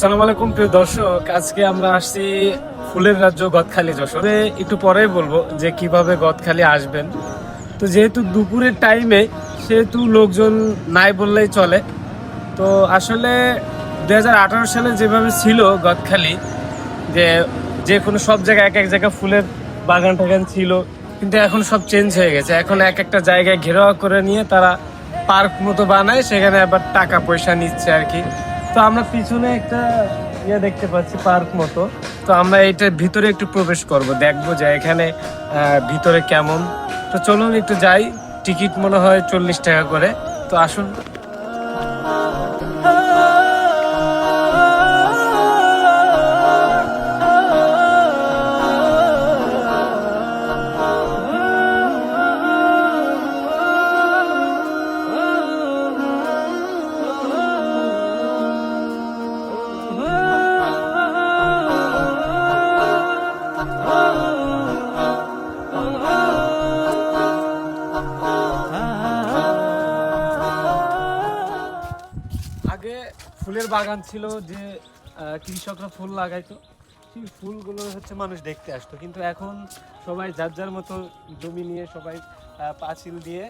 আসসালামু আলাইকুম প্রিয় দর্শক, আজকে আমরা আসছি ফুলের রাজ্য গদখালি যশোরে। একটু পরেই বলব যে কীভাবে গদখালি আসবেন। তো যেহেতু দুপুরের টাইমে সেহেতু লোকজন নাই বললেই চলে। তো আসলে দু হাজার আঠেরো সালে যেভাবে ছিল গদখালি, যে যে কোনো সব জায়গায় এক এক জায়গায় ফুলের বাগান টাগান ছিল, কিন্তু এখন সব চেঞ্জ হয়ে গেছে। এখন এক একটা জায়গায় ঘেরাওয়া করে নিয়ে তারা পার্ক মতো বানায়, সেখানে আবার টাকা পয়সা নিচ্ছে আর কি। তো আমরা পিছনে একটা ইয়ে দেখতে পাচ্ছি পার্ক মতো। তো আমরা এইটার ভিতরে একটু প্রবেশ করব, দেখব যে এখানে ভিতরে কেমন। তো চলুন একটু যাই, টিকিট মনে হয় চল্লিশ টাকা করে। তো আসুন। বাগান ছিল যে কৃষকরা ফুল লাগাইতো। সেই ফুলগুলো হচ্ছে মানুষ দেখতে আসতো। কিন্তু এখন সবাই যার যার মতো জমি নিয়ে সবাই পাঁচিল দিয়ে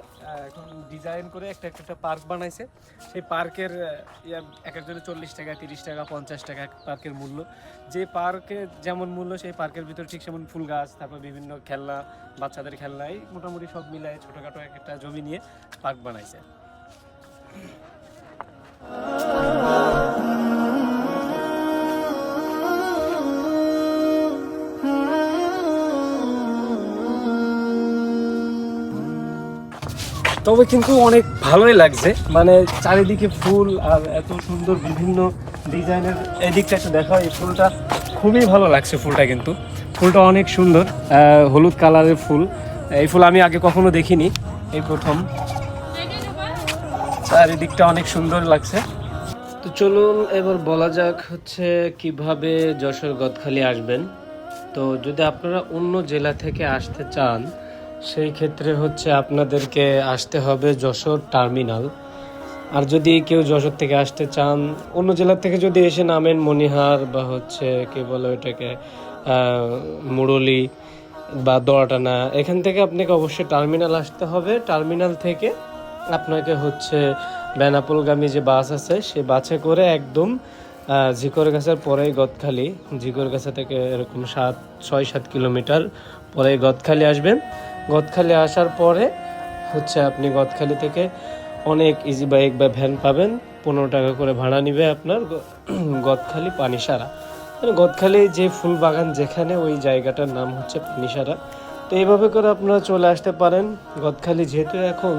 এখন ডিজাইন করে একটা একটা পার্ক বানাইছে। সেই পার্কের এক একজনের চল্লিশ টাকা, তিরিশ টাকা, পঞ্চাশ টাকা পার্কের মূল্য। যে পার্কে যেমন মূল্য, সেই পার্কের ভিতর ঠিক সেমন ফুল গাছ, তারপর বিভিন্ন খেলনা, বাচ্চাদের খেলনা এই মোটামুটি সব মিলায় ছোটোখাটো এক একটা জমি নিয়ে পার্ক বানাইছে। তবে কিন্তু অনেক ভালোই লাগছে। মানে চারিদিকে ফুল আর এত সুন্দর বিভিন্ন ডিজাইনের এদিকটা একটু দেখা এই ফুলটা খুবই ভালো লাগছে ফুলটা কিন্তু। ফুলটা অনেক সুন্দর হলুদ কালারের ফুল। এই ফুল আমি আগে কখনো দেখিনি, এই প্রথম। চারিদিকটা অনেক সুন্দর লাগছে। তো চলুন এবার বলা যাক হচ্ছে কীভাবে যশোর গদখালি আসবেন। তো যদি আপনারা অন্য জেলা থেকে আসতে চান সেই ক্ষেত্রে হচ্ছে আপনাদেরকে আসতে হবে যশোর টার্মিনাল। আর যদি কেউ যশোর থেকে আসতে চান অন্য জেলা থেকে যদি এসে নামেন মনিহার বা হচ্ছে কে বলে আহ, মুরলি বা দোয়াটানা এখান থেকে আপনাকে অবশ্যই টার্মিনাল আসতে হবে। টার্মিনাল থেকে আপনাকে হচ্ছে বেনাপোলগামী যে বাস আছে সে বাসে করে একদম আহ, ঝিকরগাছার পরেই গদখালি। ঝিকরগাছা থেকে এরকম সাত ছয় সাত কিলোমিটার পরে গদখালি আসবেন। গদখালি আসার পরে হচ্ছে আপনি গদখালি থেকে অনেক ইজি বাইক বা ভ্যান পাবেন। পনেরো টাকা করে ভাড়া নিবে আপনার গদখালি পানিসারা। মানে গদখালি যে ফুল বাগান যেখানে ওই জায়গাটার নাম হচ্ছে পানিসারা। তো এইভাবে করে আপনারা চলে আসতে পারেন। গদখালি যেহেতু এখন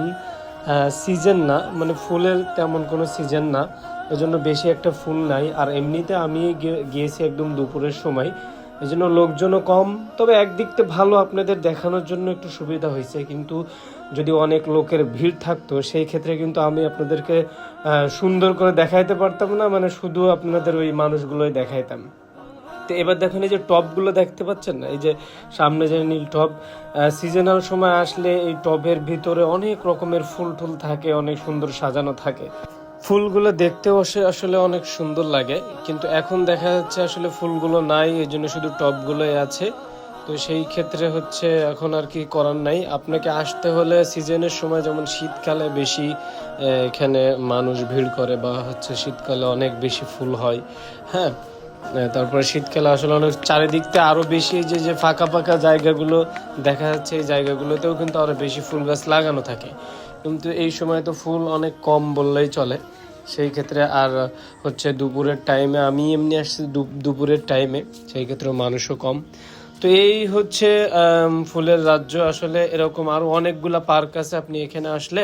সিজন না মানে ফুলের তেমন কোনো সিজন না। ওই জন্য বেশি একটা ফুল নাই। আর এমনিতে আমি গিয়ে- গিয়েছি একদম দুপুরের সময়। এই জন্য লোকজনও কম। তবে একদিকতে ভালো আপনাদের দেখানোর জন্য একটু সুবিধা হয়েছে। কিন্তু যদি অনেক লোকের ভিড় থাকতো, সেই ক্ষেত্রে কিন্তু আমি আপনাদেরকে সুন্দর করে দেখাইতে পারতাম না। মানে শুধু আপনাদের ওই মানুষগুলোই দেখাইতাম। তো এবার দেখেন এই যে টপগুলো দেখতে পাচ্ছেন না? এই যে সামনে যে নীল টপ সিজনাল সময় আসলে এই টবের ভিতরে অনেক রকমের ফুল টুল থাকে, অনেক সুন্দর সাজানো থাকে। ফুলগুলো দেখতেও আসে- আসলে অনেক সুন্দর লাগে, কিন্তু এখন দেখা যাচ্ছে আসলে ফুলগুলো নাই এই জন্য শুধু টবগুলোই আছে। তো সেই ক্ষেত্রে হচ্ছে এখন আর কি করার নাই। আপনাকে আসতে হলে সিজনের সময় যেমন শীতকালে বেশি এখানে মানুষ ভিড় করে বা হচ্ছে শীতকালে অনেক বেশি ফুল হয় হ্যাঁ? তারপরে শীতকালে আসলে অনেক চারিদিকতে আরও বেশি যে যে ফাঁকা ফাঁকা জায়গাগুলো দেখা যাচ্ছে, এই জায়গাগুলোতেও কিন্তু আরও বেশি ফুল গাছ লাগানো থাকে। কিন্তু এই সময় তো ফুল অনেক কম বললেই চলে। সেই ক্ষেত্রে আর হচ্ছে দুপুরের টাইমে আমি এমনি আসছি দুপুরের টাইমে সেই ক্ষেত্রে মানুষও কম। তো এই হচ্ছে ফুলের রাজ্য আসলে এরকম আরও অনেকগুলা পার্ক আছে আপনি এখানে আসলে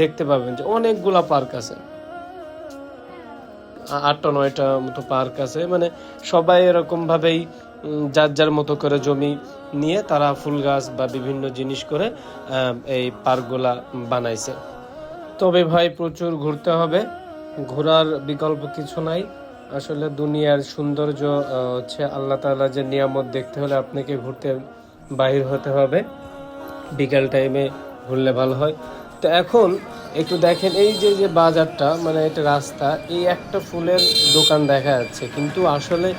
দেখতে পাবেন যে অনেকগুলা পার্ক আছে। আটটা নয়টা মতো পার্ক আছে। মানে সবাই এরকম ভাবেই উম, যার যার মতো করে জমি নিয়ে তারা ফুল গাছ বা বিভিন্ন জিনিস করে এই পার্কগুলা বানাইছে। তবে ভাই, প্রচুর ঘুরতে হবে। ঘোরার বিকল্প কিছু নাই। আসলে দুনিয়ার সৌন্দর্য হচ্ছে আল্লাহ তাআলা যে নিয়ামত দেখতে হলে আপনাকে ঘুরতে বাহির হতে হবে। বিকাল টাইমে ঘুরলে ভালো হয়। তো এখন একটু দেখেন, এই যে যে বাজারটা মানে এটা রাস্তা, এই একটা ফুলের দোকান দেখা যাচ্ছে। কিন্তু আসলে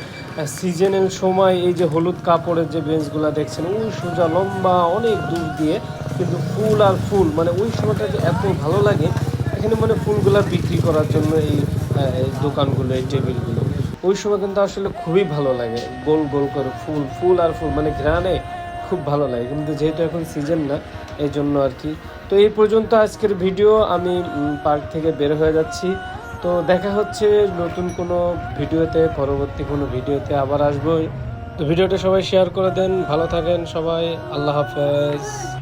সিজনের সময় এই যে হলুদ কাপড়ের যে বেঞ্চগুলো দেখছেন, ওই সোজা লম্বা অনেক দূর দিয়ে কিন্তু ফুল আর ফুল মানে ওই সময়টা যে এত ভালো লাগে, এখানে মানে ফুলগুলো বিক্রি করার জন্য এই দোকানগুলো, এই টেবিলগুলো। ওই সময় কিন্তু আসলে খুবই ভালো লাগে, গোল গোল করে ফুল ফুল আর ফুল মানে গ্রানে খুব ভালো লাগে। কিন্তু যেহেতু এখন সিজন না এই জন্য আর কি। তো এই পর্যন্ত আজকের ভিডিও আমি পার্ক থেকে বের হয়ে যাচ্ছি। তো দেখা হচ্ছে নতুন কোনো ভিডিওতে, পরবর্তী কোনো ভিডিওতে আবার আসব। তো ভিডিওটা সবাই শেয়ার করে দেন, ভালো থাকেন সবাই, আল্লাহ হাফেজ।